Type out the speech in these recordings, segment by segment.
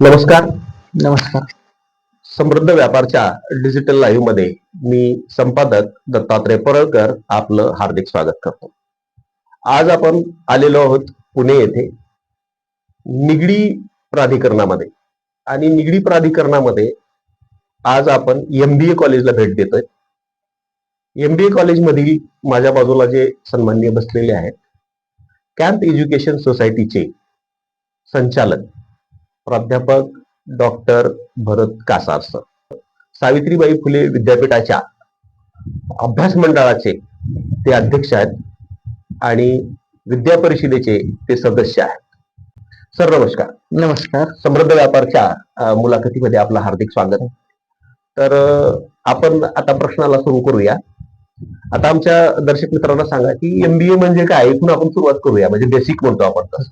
नमस्कार. नमस्कार. समृद्ध व्यापारच्या डिजिटल लाईव्हमध्ये मी संपादक दत्तात्रय परळकर आपलं हार्दिक स्वागत करतो. आज आपण आलेलो आहोत पुणे येथे निगडी प्राधिकरणामध्ये. आणि निगडी प्राधिकरणामध्ये आज आपण एमबीए कॉलेजला भेट देतोय. एमबीए कॉलेजमधील माझ्या बाजूला जे सन्माननीय बसलेले आहेत कॅम्प एज्युकेशन सोसायटीचे संचालक प्राध्यापक डॉक्टर भरत कासार सर. सावित्रीबाई फुले विद्यापीठाच्या अभ्यास मंडळाचे ते अध्यक्ष आहेत आणि विद्या परिषदेचे ते सदस्य आहेत. सर नमस्कार. नमस्कार. समृद्ध व्यापारच्या मुलाखतीमध्ये आपलं हार्दिक स्वागत आहे. तर आपण आता प्रश्नाला सुरू करूया. आता आमच्या दर्शक मित्रांना सांगा की एमबीए म्हणजे काय? इथून आपण सुरुवात करूया. म्हणजे बेसिक म्हणतो आपण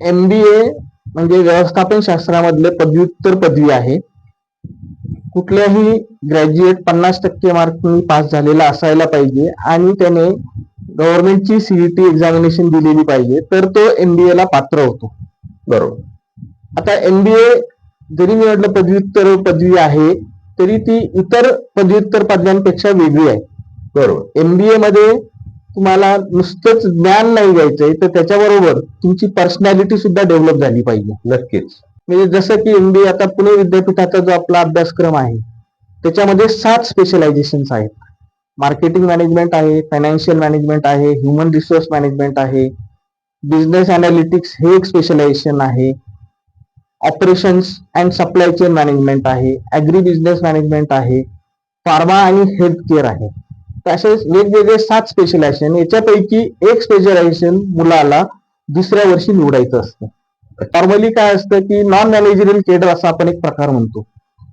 तसं सांग एमबीए म्हणजे व्यवस्थापन शास्त्रामधले पदव्युत्तर पदवी आहे. कुठल्याही ग्रॅज्युएट पन्नास टक्के मार्कनी पास झालेला असायला पाहिजे आणि त्याने गव्हर्नमेंटची सीईटी एक्झामिनेशन दिलेली पाहिजे तर तो एमबीए ला पात्र होतो. बरोबर. आता एमबीए जरी मी म्हटलं पदव्युत्तर पदवी आहे तरी ती इतर पदव्युत्तर पदव्यांपेक्षा वेगळी आहे. बरोबर. एमबीए मध्ये तुम्हाला नुसतंच ज्ञान नाही घ्यायचंय तर त्याच्याबरोबर तुमची पर्सनॅलिटी सुद्धा डेव्हलप झाली पाहिजे. नक्कीच. म्हणजे जसं की एमबीए आता पुणे विद्यापीठाचा जो आपला अभ्यासक्रम आहे त्याच्यामध्ये सात स्पेशलायझेशन्स आहेत. मार्केटिंग मॅनेजमेंट आहे फायनान्शियल मॅनेजमेंट आहे ह्युमन रिसोर्स मॅनेजमेंट आहे. बिझनेस अनालिटिक्स हे एक स्पेशलायझेशन आहे. Operations and supply chain management आहे. ऍग्री बिझनेस मॅनेजमेंट आहे. फार्मा आणि हेल्थ केअर आहे. असे वेगवेगळे सात स्पेशलायझेशन याच्यापैकी एक स्पेशलायझेशन मुलाला दुसऱ्या वर्षी निवडायचं असतं. नॉर्मली काय असतं की नॉन मॅनेजरियल केडर असा आपण एक प्रकार म्हणतो.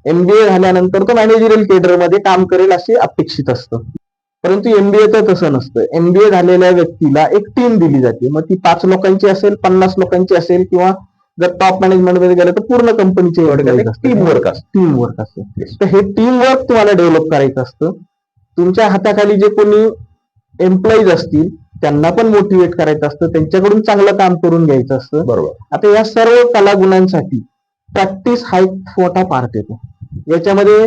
एमबीए झाल्यानंतर तो मॅनेजरियल केडरमध्ये काम करेल असे अपेक्षित असतं. परंतु एमबीएचं तसं नसतं. एमबीए झालेल्या व्यक्तीला एक टीम दिली जाते. मग ती पाच लोकांची असेल पन्नास लोकांची असेल किंवा जर टॉप मॅनेजमेंटमध्ये गेलं तर पूर्ण कंपनीचे टीम वर्क असतं. टीम वर्क असतं. तर हे टीम वर्क तुम्हाला डेव्हलप करायचं असतं. तुमच्या हाताखाली जे कोणी एम्प्लॉईज असतील त्यांना पण मोटिवेट करायचं असतं त्यांच्याकडून चांगलं काम करून घ्यायचं असतं. बरोबर. आता या सर्व कलागुणांसाठी प्रॅक्टिस हा एक मोठा पार्ट येतो. याच्यामध्ये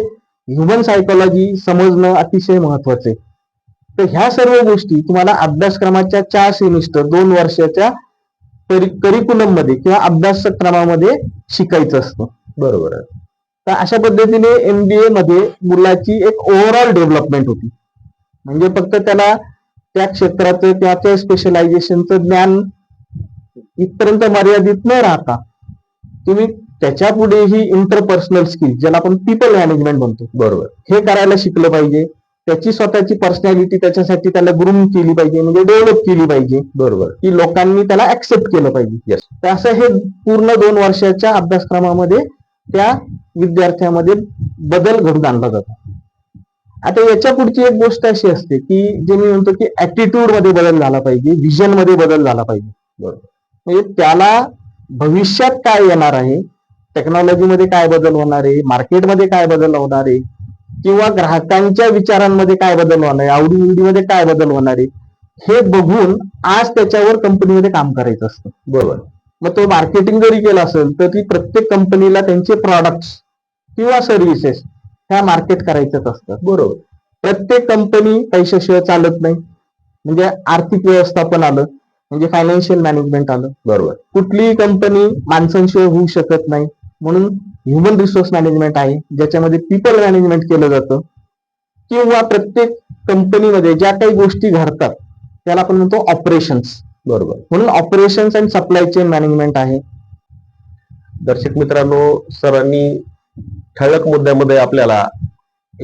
ह्युमन सायकोलॉजी समजणं अतिशय महत्वाचं आहे. तर ह्या सर्व गोष्टी तुम्हाला अभ्यासक्रमाच्या चार सेमिस्टर दोन वर्षाच्या करिक्युलममध्ये किंवा अभ्यासक्रमामध्ये शिकायचं असतं. बरोबर आहे. तर अशा पद्धतीने एमबीए मध्ये मुलाची एक ओव्हरऑल डेव्हलपमेंट होती. म्हणजे फक्त त्याला त्या क्षेत्राचं किंवा त्या स्पेशलायझेशनचं ज्ञान इथपर्यंत मर्यादित न राहता तुम्ही त्याच्या पुढेही इंटरपर्सनल स्किल ज्याला आपण पीपल मॅनेजमेंट म्हणतो. बरोबर. हे करायला शिकलं पाहिजे. त्याची स्वतःची पर्सनॅलिटी त्याच्यासाठी त्याला ग्रूम केली पाहिजे म्हणजे डेव्हलप केली पाहिजे. बरोबर. की लोकांनी त्याला ऍक्सेप्ट केलं पाहिजे. तर असं हे पूर्ण दोन वर्षाच्या अभ्यासक्रमामध्ये त्या विद्यार्थ्यामध्ये बदल घडून आणला जातो. आता याच्या पुढची एक गोष्ट अशी असते की जे मी म्हणतो की ऍटिट्यूडमध्ये बदल झाला पाहिजे व्हिजनमध्ये बदल झाला पाहिजे. बरोबर. म्हणजे त्याला भविष्यात काय येणार आहे? टेक्नॉलॉजीमध्ये काय बदल होणार आहे? मार्केटमध्ये काय बदल होणार आहे? किंवा ग्राहकांच्या विचारांमध्ये काय बदल होणार आहे? आवडीनिवडीमध्ये काय बदल होणार आहे? हे बघून आज त्याच्यावर कंपनीमध्ये काम करायचं असतं. बरोबर. मग तो मार्केटिंग जरी केलं असेल तर ती प्रत्येक कंपनीला त्यांचे प्रॉडक्ट्स किंवा सर्व्हिसेस ह्या मार्केट करायच्याच असतात. बरोबर. प्रत्येक कंपनी पैशाशिवाय चालत नाही. म्हणजे आर्थिक व्यवस्थापन आलं म्हणजे फायनान्शियल मॅनेजमेंट आलं. बरोबर. कुठलीही कंपनी माणसांशिवाय होऊ शकत नाही. म्हणून ह्युमन रिसोर्स मॅनेजमेंट आहे ज्याच्यामध्ये पीपल मॅनेजमेंट केलं जातं. किंवा प्रत्येक कंपनीमध्ये ज्या काही गोष्टी घडतात त्याला आपण म्हणतो ऑपरेशन्स बरोबर. म्हणून operations and supply chain management आहे. दर्शक मित्रांनो सरांनी ठळक मुद्द्यामध्ये आपल्याला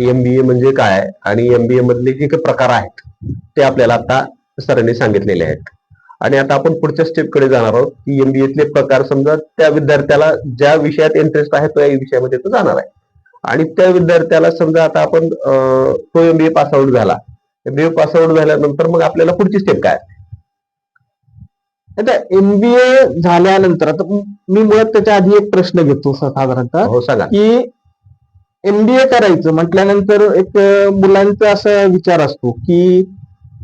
एमबीए म्हणजे काय आणि एमबीए मधले जे काही प्रकार आहेत ते आपल्याला आता सरांनी सांगितलेले आहेत. आणि आता आपण पुढच्या स्टेपकडे जाणार आहोत की एमबीएतले प्रकार समजा त्या विद्यार्थ्याला ज्या विषयात इंटरेस्ट आहे तो या विषयामध्ये तो जाणार आहे. आणि त्या विद्यार्थ्याला समजा आता आपण तो एमबीए पास आउट झाला. एमबीए पास आउट झाल्यानंतर मग आपल्याला पुढची स्टेप काय? आता एमबीए झाल्यानंतर आता मी मुळात त्याच्या आधी एक प्रश्न घेतो साधारणतः हो सांगा की एमबीए करायचं म्हटल्यानंतर एक मुलांचा असा विचार असतो की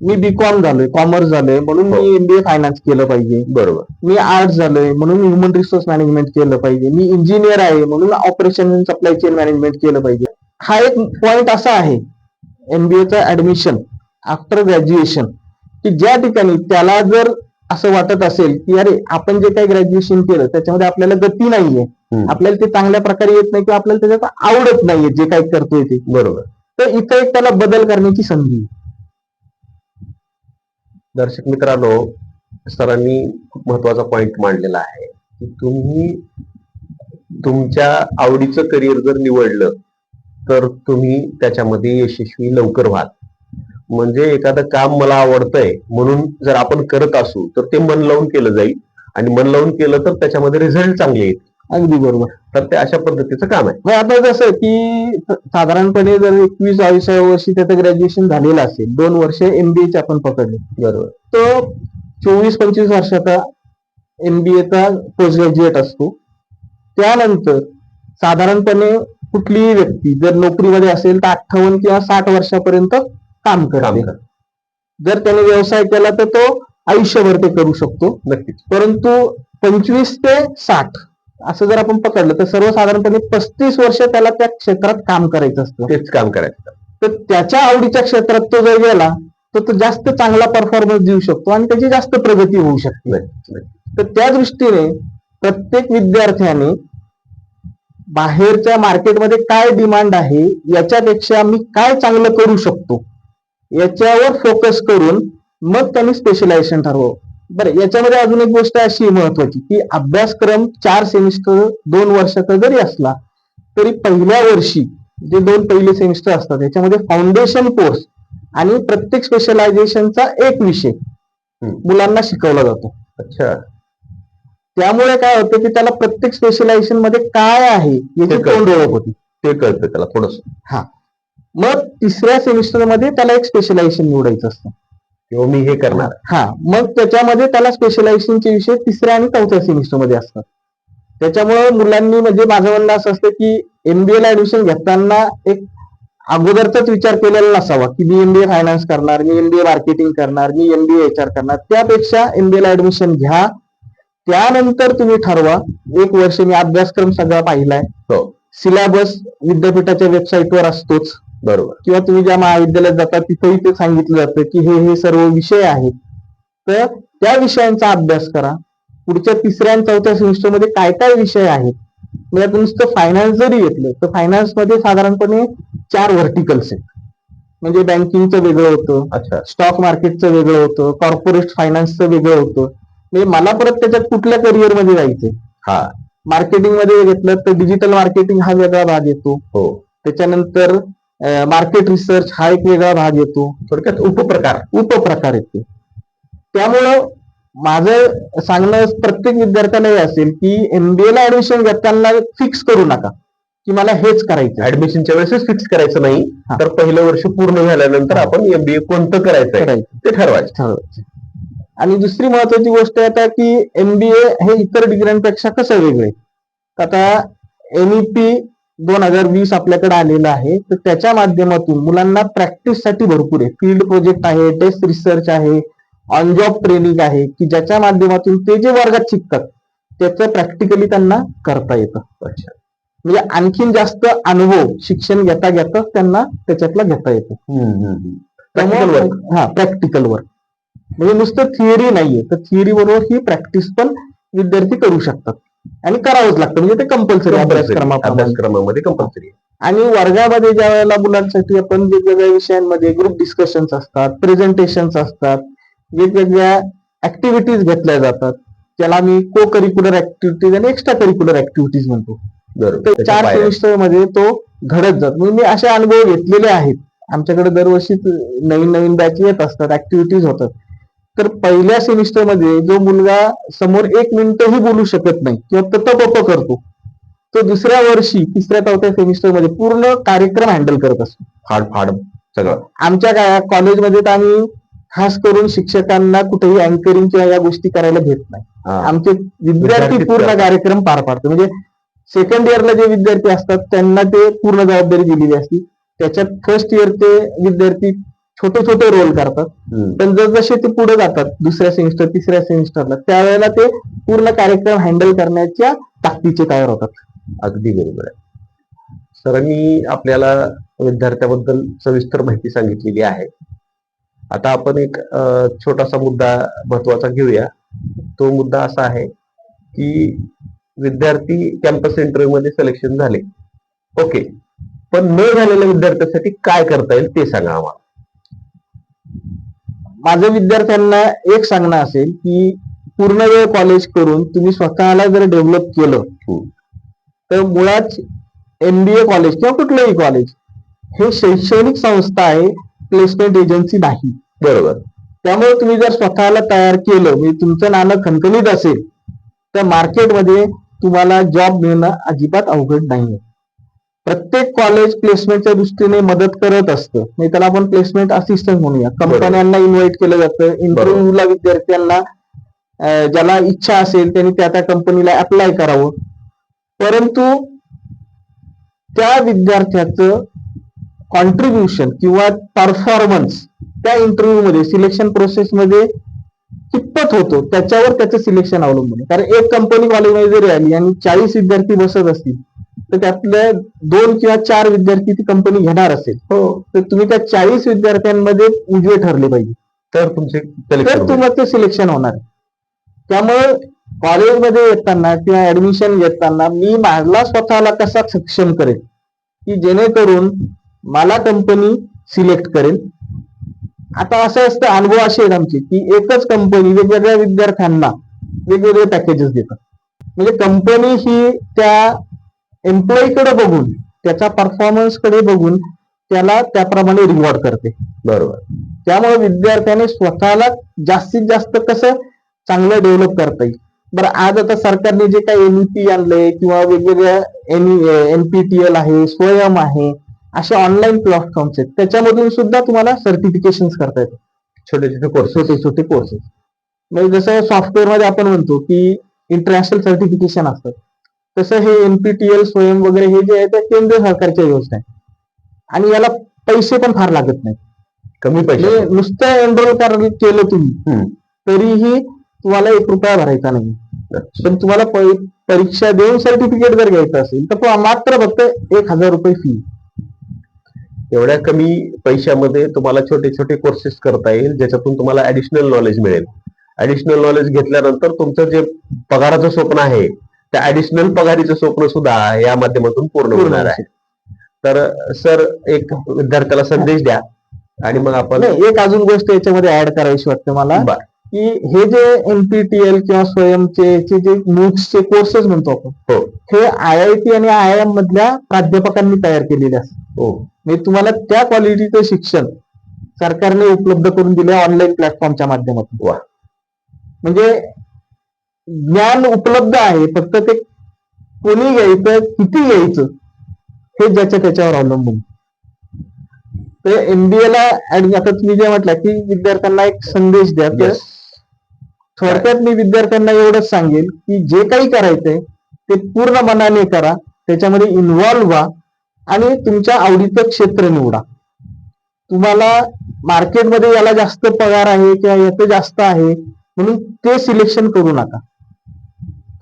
मी बीकॉम झालोय कॉमर्स झालोय म्हणून हो. मी एमबीए फायनान्स केलं पाहिजे. बरोबर. मी आर्ट्स झालोय म्हणून ह्युमन रिसोर्स मॅनेजमेंट केलं पाहिजे. मी इंजिनियर आहे म्हणून ऑपरेशन सप्लाय चेन मॅनेजमेंट केलं पाहिजे. हा एक पॉइंट असा आहे एमबीएचं ऍडमिशन आफ्टर ग्रॅज्युएशन की ज्या ठिकाणी त्याला जर असं वाटत असेल की अरे आपण जे काही ग्रॅज्युएशन केलं त्याच्यामध्ये आपल्याला गती नाहीये. आपल्याला ते चांगल्या प्रकारे येत नाही किंवा आपल्याला त्याच्यात आवडत नाहीये जे काही करतोय ते बरोबर तर इथं एक त्याला बदल करण्याची संधी. दर्शक मित्रांनो सरांनी खूप महत्त्वाचा पॉइंट मांडलेला आहे की तुम्ही तुमच्या आवडीचं करिअर जर निवडलं तर तुम्ही त्याच्यामध्ये यशस्वी लवकर व्हाल म्हणजे एखादं काम मला आवडतंय म्हणून जर आपण करत असू तर ते मन लावून केलं जाईल. आणि मन लावून केलं तर त्याच्यामध्ये रिझल्ट चांगले येईल अगदी बरोबर. तर ते अशा पद्धतीचं काम आहे. मग आता कसं की साधारणपणे जर एकवीस बावीसाव्या वर्षी त्याचं ग्रॅज्युएशन झालेलं असेल दोन वर्ष एमबीएचे आपण पकडले. बरोबर. तो चोवीस पंचवीस वर्षाचा एमबीएचा पोस्ट ग्रॅज्युएट असतो. त्यानंतर साधारणपणे कुठलीही व्यक्ती जर नोकरीमध्ये असेल तर अठ्ठावन्न किंवा साठ वर्षापर्यंत काम काम करते कर जर त्याने व्यवसाय केला तर तो आयुष्यभर ते करू शकतो. नक्कीच. परंतु पंचवीस ते साठ असं जर आपण पकडलं तर सर्वसाधारणपणे पस्तीस वर्ष त्याला त्या क्षेत्रात काम करायचं असतं. तेच काम करायचं. तर त्याच्या आवडीच्या क्षेत्रात तो जर गेला तर तो जास्त चांगला परफॉर्मन्स देऊ शकतो आणि त्याची जास्त प्रगती होऊ शकते. तर त्या दृष्टीने प्रत्येक विद्यार्थ्याने बाहेरच्या मार्केटमध्ये काय डिमांड आहे याच्यापेक्षा मी काय चांगलं करू शकतो? याच्यावर फोकस करून मग त्यांनी स्पेशलायझेशन ठरवावं. बरं याच्यामध्ये अजून एक गोष्ट अशी महत्वाची की अभ्यासक्रम चार सेमिस्टर दोन वर्षाचा जरी असला तरी पहिल्या वर्षी जे दोन पहिले सेमिस्टर असतात याच्यामध्ये फाउंडेशन कोर्स आणि प्रत्येक स्पेशलायझेशनचा एक विषय मुलांना शिकवला जातो. अच्छा. त्यामुळे काय होतं की त्याला प्रत्येक स्पेशलायझेशनमध्ये काय आहे याची. तोंड ओळख होती. ते कळतं त्याला थोडस. मग तिसऱ्या सेमिस्टरमध्ये त्याला एक स्पेशलायझेशन निवडायचं असतं. किंवा मी हे करणार. हा मग त्याच्यामध्ये त्याला स्पेशलायझेशनचे विषय तिसऱ्या आणि चौथ्या सेमिस्टरमध्ये असतात. त्याच्यामुळे मुलांनी म्हणजे माझं म्हणणं असं असतं की एमबीए ला ऍडमिशन घेताना एक अगोदरचाच विचार केलेला नसावा की मी एमबीए फायनान्स करणार मी एमबीए मार्केटिंग करणार मी एमबीए एच आर करणार. त्यापेक्षा एमबीए ला ऍडमिशन घ्या. त्यानंतर तुम्ही ठरवा. एक वर्ष मी अभ्यासक्रम सगळा पाहिलाय. हो. सिलेबस विद्यापीठाच्या वेबसाईटवर असतोच. बरोबर. किंवा तुम्ही ज्या महाविद्यालयात जाता तिथेही ते सांगितलं जातं की हे हे सर्व विषय आहेत. तर त्या विषयांचा अभ्यास करा. पुढच्या तिसऱ्या आणि चौथ्या सेमिस्टरमध्ये काय काय विषय आहेत? म्हणजे आता नुसतं फायनान्स जरी घेतलं तर फायनान्समध्ये साधारणपणे चार व्हर्टिकल्स आहेत. म्हणजे बँकिंगचं वेगळं होतं अच्छा. स्टॉक मार्केटचं वेगळं होतं कॉर्पोरेट फायनान्सचं वेगळं होतं. म्हणजे मला परत त्याच्यात कुठल्या करिअरमध्ये जायचंय? हा. मार्केटिंगमध्ये घेतलं तर डिजिटल मार्केटिंग हा वेगळा भाग येतो. हो. त्याच्यानंतर मार्केट रिसर्च हा एक वेगळा भाग येतो. थोडक्यात उपप्रकार उपप्रकार येते. त्यामुळं माझं सांगणं प्रत्येक विद्यार्थ्याला हे असेल की एमबीए ला ऍडमिशन घेताना फिक्स करू नका. की मला हेच करायचं. ऍडमिशनच्या वेळेसच फिक्स करायचं नाही. तर पहिलं वर्ष पूर्ण झाल्यानंतर आपण एमबीए कोणतं करायचं ते ठरवायचं. ठरवायचं. आणि दुसरी महत्वाची गोष्ट आहे आता की एमबीए हे इतर डिग्र्यांपेक्षा कसं वेगळं? आता एनईपी दोन हजार वीस आपल्याकडे आलेलं आहे. तर त्याच्या माध्यमातून मुलांना प्रॅक्टिससाठी भरपूर आहे. फील्ड प्रोजेक्ट आहे टेस्ट रिसर्च आहे ऑन जॉब ट्रेनिंग आहे की ज्याच्या माध्यमातून ते जे वर्गात शिकतात त्याचं प्रॅक्टिकली त्यांना करता येतं. म्हणजे आणखीन जास्त अनुभव शिक्षण घेता घेता त्यांना त्याच्यातला घेता येतो. प्रॅक्टिकल वर्क हा प्रॅक्टिकल वर्क म्हणजे नुसतं थिअरी नाहीये. तर थिअरी बरोबर ही प्रॅक्टिस पण विद्यार्थी करू शकतात. आणि करावंच लागतं. म्हणजे ते कंपल्सरी अभ्यासक्रमामध्ये कंपल्सरी आणि वर्गामध्ये ज्या वेळेला मुलांसाठी आपण वेगवेगळ्या विषयांमध्ये ग्रुप डिस्कशन्स असतात प्रेझेंटेशन्स असतात वेगवेगळ्या ऍक्टिव्हिटीज घेतल्या जातात. त्याला मी को करिक्युलर ऍक्टिव्हिटीज आणि एक्स्ट्रा करिक्युलर ऍक्टिव्हिटीज म्हणतो तर चार. सेमिस्टरमध्ये तो घडत जातो. म्हणजे मी असे अनुभव घेतलेले आहेत. आमच्याकडे दरवर्षी नवीन नवीन बॅच येत असतात ऍक्टिव्हिटीज होतात. तर पहिल्या सेमिस्टरमध्ये जो मुलगा समोर एक मिनिटही बोलू शकत नाही किंवा ततपप करतो तो दुसऱ्या वर्षी तिसऱ्या चौथ्या सेमिस्टरमध्ये पूर्ण कार्यक्रम हँडल करत असतो. फाड फाड सगळं. आमच्या काय कॉलेजमध्ये तर आम्ही खास करून शिक्षकांना कुठेही अँकरिंग किंवा या गोष्टी करायला घेत नाही. आमचे विद्यार्थी पूर्ण. कार्यक्रम पार पाडतात म्हणजे सेकंड इयरला जे विद्यार्थी असतात त्यांना ते पूर्ण जबाबदारी दिलेली असते. त्याच्यात फर्स्ट इयरचे विद्यार्थी छोटे छोटे रोल करतात. पण जसजसे ते पुढे जातात दुसऱ्या सेमिस्टर तिसऱ्या सेमिस्टरला त्यावेळेला ते पूर्ण कार्यक्रम हँडल करण्याच्या ताकदीचे तयार होतात. अगदी बरोबर आहे. सरांनी आपल्याला विद्यार्थ्याबद्दल सविस्तर माहिती सांगितलेली आहे. आता आपण एक छोटासा मुद्दा महत्त्वाचा घेऊया. तो मुद्दा असा आहे की विद्यार्थी कॅम्पस इंटरव्ह्यू मध्ये सिलेक्शन झाले. ओके पण न झालेल्या विद्यार्थ्यांसाठी काय करता येईल ते सांगा आम्हाला. माझं विद्यार्थ्यांना एक सांगणं असेल की पूर्ण वेळ कॉलेज करून तुम्ही स्वतःला जर डेव्हलप केलं. तर मुळात एमबीए कॉलेज किंवा कुठलंही कॉलेज हे शैक्षणिक संस्था आहे प्लेसमेंट एजन्सी नाही. बरोबर. त्यामुळे तुम्ही जर स्वतःला तयार केलं म्हणजे तुमचं नाणं खणखणीत असेल तर मार्केटमध्ये तुम्हाला जॉब मिळणं अजिबात अवघड नाहीये. प्रत्येक कॉलेज प्लेसमेंटच्या दृष्टीने मदत करत असतं. म्हणजे त्याला आपण प्लेसमेंट असिस्टंट म्हणूया. कंपन्यांना इन्व्हाइट केलं जातं. इंटरव्ह्यूला विद्यार्थ्यांना ज्याला इच्छा असेल त्यांनी त्या त्या कंपनीला अप्लाय करावं. परंतु त्या विद्यार्थ्याचं कॉन्ट्रीब्युशन किंवा परफॉर्मन्स त्या इंटरव्ह्यू मध्ये सिलेक्शन प्रोसेस मध्ये कितपत होतो त्याच्यावर त्याचं सिलेक्शन अवलंबून आहे. कारण एक कंपनी कॉलेजमध्ये जरी आली आणि चाळीस विद्यार्थी बसत असतील तर त्यातले दोन किंवा चार विद्यार्थी ती कंपनी घेणार असेल. हो. तर तुम्ही त्या चाळीस विद्यार्थ्यांमध्ये उजवे ठरले पाहिजे. तर तुमचे तर सिलेक्शन तुम्हाला ते सिलेक्शन होणार. त्यामुळे कॉलेजमध्ये येताना किंवा ऍडमिशन घेताना मी माझला स्वतःला कसा सक्षम करेल? की जेणेकरून मला कंपनी सिलेक्ट करेल. आता असं असतं अनुभव असे आहेत आमचे की एकच कंपनी वेगवेगळ्या विद्यार्थ्यांना वेगवेगळे पॅकेजेस देतात. म्हणजे कंपनी ही त्या एम्प्लॉईकडे बघून त्याचा परफॉर्मन्सकडे बघून त्याला त्याप्रमाणे रिवॉर्ड करते. बरोबर. त्यामुळे विद्यार्थ्याने स्वतःला जास्तीत जास्त कसं चांगलं डेव्हलप करता येईल. बरं आज आता सरकारने जे काही एनईपी आणलंय किंवा वेगवेगळ्या एनपीटीएल आहे स्वयं आहे असे ऑनलाईन प्लॅटफॉर्म्स आहेत. त्याच्यामधून सुद्धा तुम्हाला सर्टिफिकेशन करता येतात. छोटे छोटे कोर्स छोटे छोटे कोर्सेस म्हणजे जसं सॉफ्टवेअरमध्ये आपण म्हणतो की इंटरनॅशनल सर्टिफिकेशन असतं तसं हे एनपीटीएल स्वयं वगैरे हे जे आहे ते केंद्र सरकारच्या योजना आहे आणि याला पैसे पण फार लागत नाही कमी पैसे म्हणजे नुसतं एनरोल केलं तुम्ही हम्म. तरीही तुम्हाला एक रुपया भरायचा नाही. पण तुम्हाला प- परीक्षा देऊन सर्टिफिकेट जर घ्यायचं असेल तर तो मात्र फक्त एक हजार रुपये फी एवढ्या कमी पैशामध्ये तुम्हाला छोटे छोटे कोर्सेस करता येईल ज्याच्यातून तुम्हाला ऍडिशनल नॉलेज मिळेल. ऍडिशनल नॉलेज घेतल्यानंतर तुमचं जे पगाराचं स्वप्न आहे त्या ऍडिशनल पगारीचं स्वप्न सुद्धा या माध्यमातून पूर्ण होणार आहे. तर सर एक विद्यार्थ्याला संदेश द्या आणि मग आपण एक अजून गोष्ट याच्यामध्ये ऍड करायची वाटते मला. की हे जे एनपीटीएल किंवा स्वयंचे जे मूक्सचे कोर्सेस म्हणतो आपण हो. हे आय आय टी आणि आय आय एम मधल्या प्राध्यापकांनी तयार केलेले असतात. हो. म्हणजे तुम्हाला त्या क्वालिटीचं शिक्षण सरकारने उपलब्ध करून दिले ऑनलाईन प्लॅटफॉर्मच्या माध्यमातून. म्हणजे ज्ञान उपलब्ध आहे फक्त ते कोणी घ्यायचं किती घ्यायचं हे ज्याच्या त्याच्यावर अवलंबून. तर एमबीए ला आता तुम्ही जे म्हटलं की विद्यार्थ्यांना एक संदेश द्या तर. थोडक्यात मी विद्यार्थ्यांना एवढंच सांगेल की जे काही करायचंय ते पूर्ण मनाने करा त्याच्यामध्ये इन्व्हॉल्व्ह व्हा आणि तुमच्या आवडीचं क्षेत्र निवडा. तुम्हाला मार्केटमध्ये याला जास्त पगार आहे किंवा याचं जास्त आहे म्हणून ते सिलेक्शन करू नका.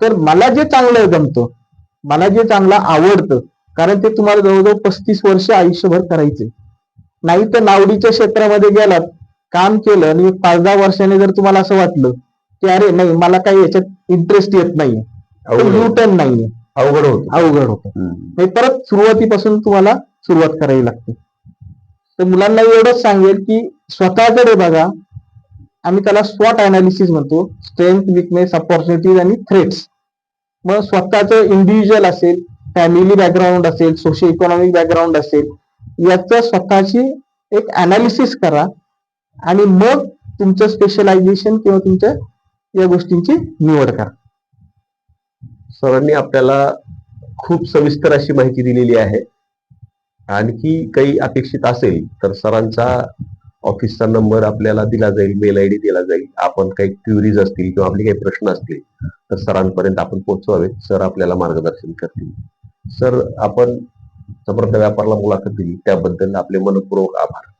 तर मला जे चांगलं जमतं मला जे चांगलं आवडतं कारण ते तुम्हाला जवळजवळ पस्तीस वर्ष आयुष्यभर करायचे. नाही तर नावडीच्या क्षेत्रामध्ये गेलात काम केलं आणि पाच दहा वर्षाने जर तुम्हाला असं वाटलं की अरे नाही मला काही याच्यात इंटरेस्ट येत नाहीये. अवघड यू होतं. टर्न नाहीये. अवघड होत. अवघड होतं. हे परत सुरुवातीपासून तुम्हाला सुरुवात करावी लागते. तर मुलांना एवढंच सांगेल की स्वतःकडे बघा आम्ही त्याला स्वॉट अनालिसिस म्हणतो. स्ट्रेंथ विकनेस अपॉर्च्युनिटीज आणि थ्रेट्स मग स्वतःचं इंडिव्हिज्युअल असेल फॅमिली बॅकग्राऊंड असेल सोशल इकॉनॉमिक बॅकग्राऊंड असेल याचं स्वतःची एक अनालिसिस करा. आणि मग तुमचं स्पेशलायझेशन किंवा तुमच्या या गोष्टींची निवड करा. सरांनी आपल्याला खूप सविस्तर अशी माहिती दिलेली आहे. आणखी काही अपेक्षित असेल तर सरांचा ऑफिसचा नंबर आपल्याला दिला जाईल मेल आय डी दिला जाईल आपण काही क्युरीज असतील किंवा आपले काही प्रश्न असतील तर सरांपर्यंत आपण पोहोचवावेत सर आपल्याला मार्गदर्शन करतील. सर आपण समर्थ व्यापारला मुलाखत दिली त्याबद्दल आपले मनपूर्वक आभार.